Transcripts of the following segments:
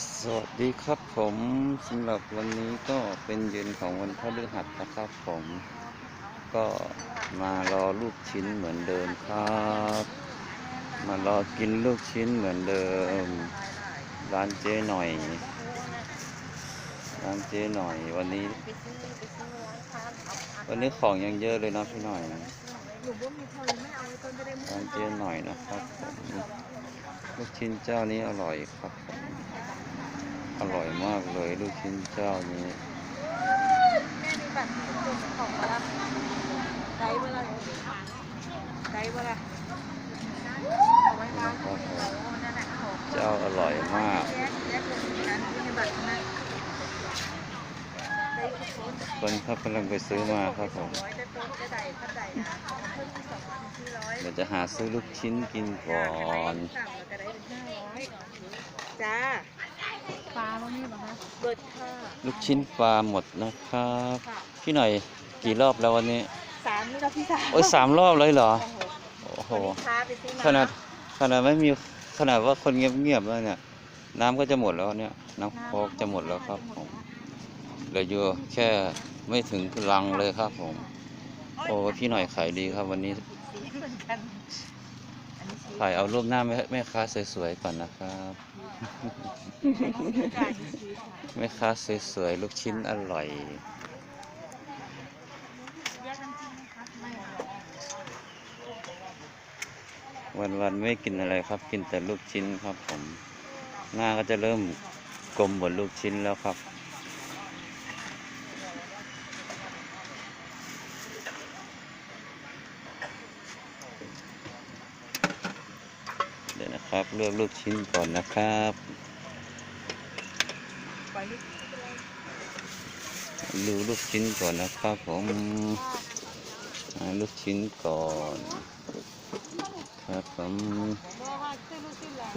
สวัสดีครับผมสำหรับวันนี้ก็เป็นเย็นของวันพฤหัสนะครับผม ก็มารอลูกชิ้นเหมือนเดิมครับ มารอกินลูกชิ้นเหมือนเดิม ร้านเจ๊หน่อย ร้านเจ๊หน่อยวันนี้ วันนี้ของยังเยอะเลยนะพี่หน่อยนะร้านเจ๊หน่อยนะครับผมลูกชิ้นเจ้านี้อร่อยครับผม อร่อยมากเลยลูกชิ้นเจ้านี้แม่มีบัตรกดของมได้เวลาได้เวลาเอาไว้ร้านโหเจ้าอร่อยมากคนครับกำลังไปซื้อมาครับผมเร้อยเดี๋ยวจะหาซื้อลูกชิ้นกินก่อน จ้า ปลาบ้างนี่เหรอคะเบิดค่ะลูกชิ้นปลาหมดนะครับค่ะพี่หน่อยกี่รอบแล้ววันนี้สามนี่เราพี่สามโอ้ยสามรอบเลยเหรอโอ้โหโอ้โหวันนี้ค้าไปซื้อมาขนาดขนาดไม่มีขนาดว่าคนเงียบๆแล้วเนี่ย น้ำก็จะหมดแล้วเนี่ยน้ำโคกจะหมดแล้วครับผมเหลืออยู่แค่ไม่ถึงลังเลยครับผม โอ้พี่หน่อยขายดีครับวันนี้ สีเหมือนกันอันนี้สี ถ่ายเอารูปหน้าแม่แม่ค้าสวยๆก่อนนะครับจ่ายสีค่ะแม่ค้าสวยๆลูกชิ้นอร่อยแยกน้ำจิ้มไหมคะไม่หรอกวันวันๆไม่กินอะไรครับ กินแต่ลูกชิ้นครับผม หน้าก็จะเริ่มกลมเหมือนลูกชิ้นแล้วครับ เดี๋ยว นะครับ เลือกลูกชิ้นก่อนนะครับปล่อยลูกดูลูกชิ้นก่อนนะครับผมหาลูกชิ้นก่อน ครับผมบอกว่าซื้อลูกชิ้นแล้ว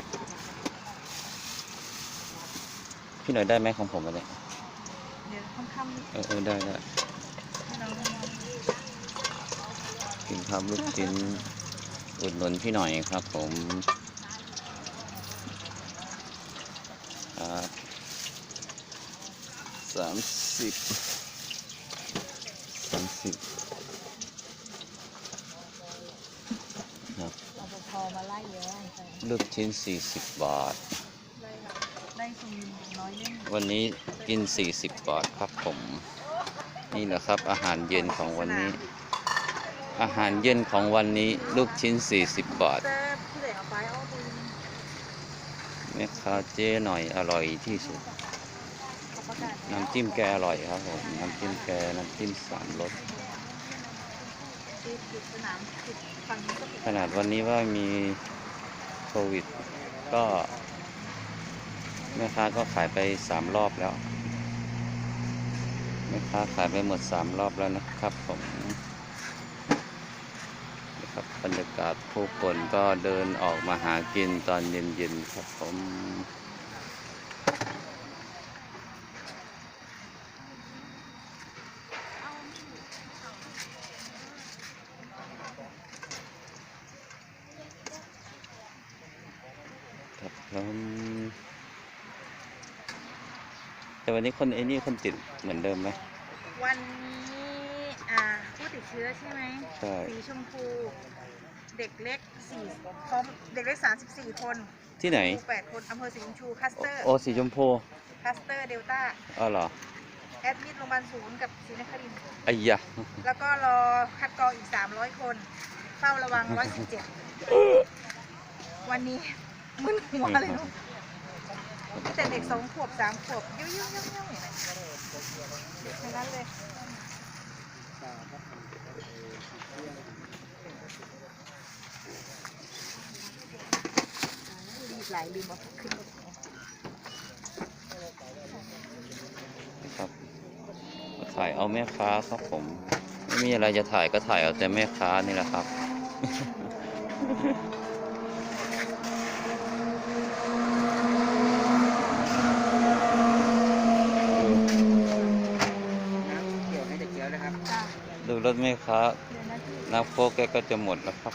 พี่หน่อยได้ไหมของผมอันนี้เดี๋ยวค่ำๆเออเออได้ได้ให้น้องมองกินครับลูกชิ้นอุดหนุนพี่หน่อยครับผมครับ สามสิบสามสิบครับรปภมาไล่เยอะใช่ลูกชิ้นสี่สิบบาทได้ค่ะได้ซุมน้อยเล่นวันนี้กิน40บาทครับผม นี่แหละครับอาหารเย็นของวันนี้ อาหารเย็นของวันนี้ลูกชิ้น40บาท แต่ผู้ใหญ่เอาไปเอาปืน แม่ค้าเจ๊หน่อยอร่อยที่สุด น้ำจิ้มแกอร่อยครับผม น้ำจิ้มแกน้ำจิ้มสามรสปิดปิดสนามปิดฝั่งนี้ก็ปิดขนาดวันนี้ว่ามีโควิด ก็แม่ค้าก็ขายไปสามรอบแล้วแม่ค้าขายไปหมดสามรอบแล้วนะครับผมนะครับบรรยากาศผู้คนก็เดินออกมาหากินตอนเย็นๆครับผม ครับผมแต่วันนี้คนไอ้นี่คนติดเหมือนเดิมไหม วันนี้อ่าผู้ติดเชื้อใช่ไหมใช่ สีชมพู เด็กเล็กสี่พร้อมเด็กเล็กสามสิบสี่คนที่ไหน ครูแปดคนอำเภอสีชมพูคัสเตอร์โอสีชมพูคัสเตอร์เดลต้าอ๋อเหรอแอดมิดโรงพยาบาลศูนย์กับศรีนครินทร์ไอ้ยะแล้วก็รอคัดกรองอีกสามร้อยคน เฝ้าระวังร้อยสิบเจ็ดวันนี้ มึนหัวเลยลูกมีแต่เด็กสองขวบสามขวบยุ่ยๆๆๆอย่างนั้นเด็กทั้งนั้นเลยรีบไหลลืมเอาขึ้นรถครับถ่ายเอาแม่ค้าครับผม ไม่มีอะไรจะถ่ายก็ถ่ายเอาแต่แม่ค้านี่แหละครับ จ้า ดู รถแม่ค้าเดี๋ยวนะพี่น้ำโค้กแกก็จะหมดแล้วครับ